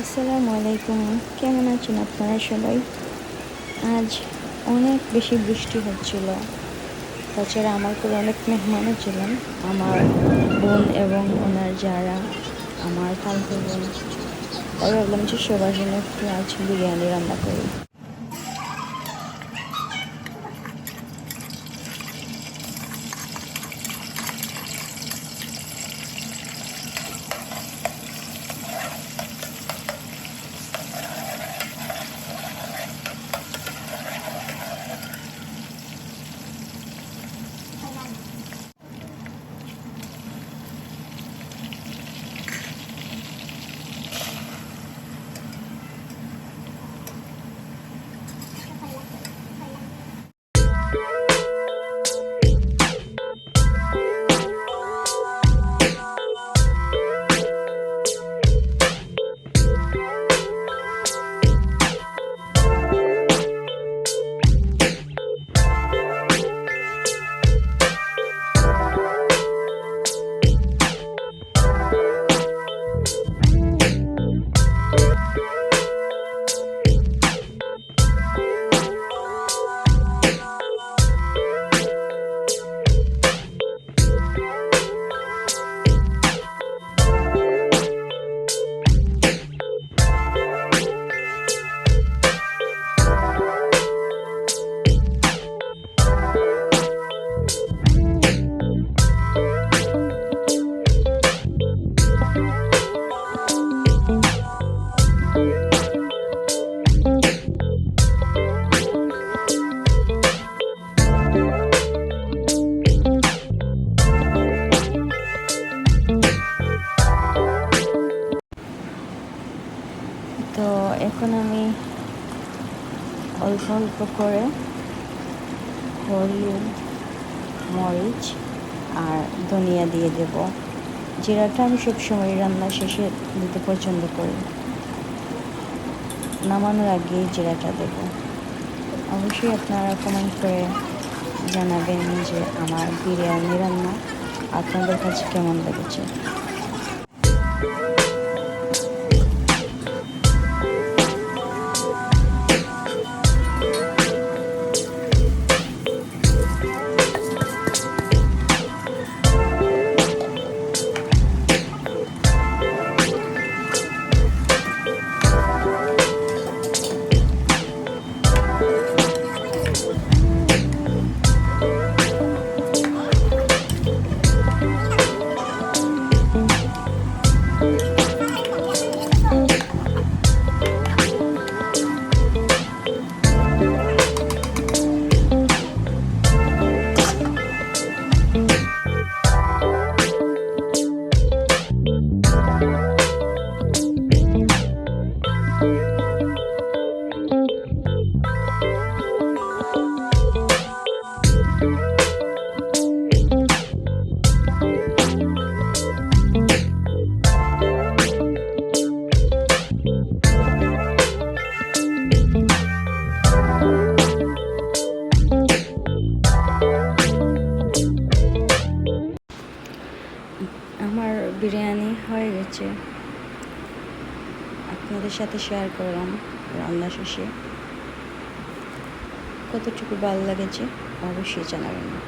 আসসালামু আলাইকুম। কেমন আছেন আপনারা সবাই? আজ অনেক বেশি বৃষ্টি হচ্ছিল। তাছাড়া আমার করে অনেক মেহমানও ছিলেন আমার বোন এবং ওনার যারা, আমার কালকে বোন। তাই ভাবলাম যে সবার জন্য একটু আজ বিরিয়ানি রান্না করি। এখন আমি অল্প অল্প করে হলুদ মরিচ আর ধনিয়া দিয়ে দেব। জিরাটা আমি সবসময় রান্না শেষে দিতে পছন্দ করি। নামানোর আগে জিরাটা দেব। অবশ্যই আপনারা কমেন্ট করে জানাবেন যে আমার বিরিয়ানি রান্না আপনাদের কাছে কেমন লেগেছে। বিরিয়ানি হয়ে গেছে। আপনাদের সাথে শেয়ার করলাম রান্না শেষে। কতটুকু ভালো লেগেছে অবশ্যই জানাবেন।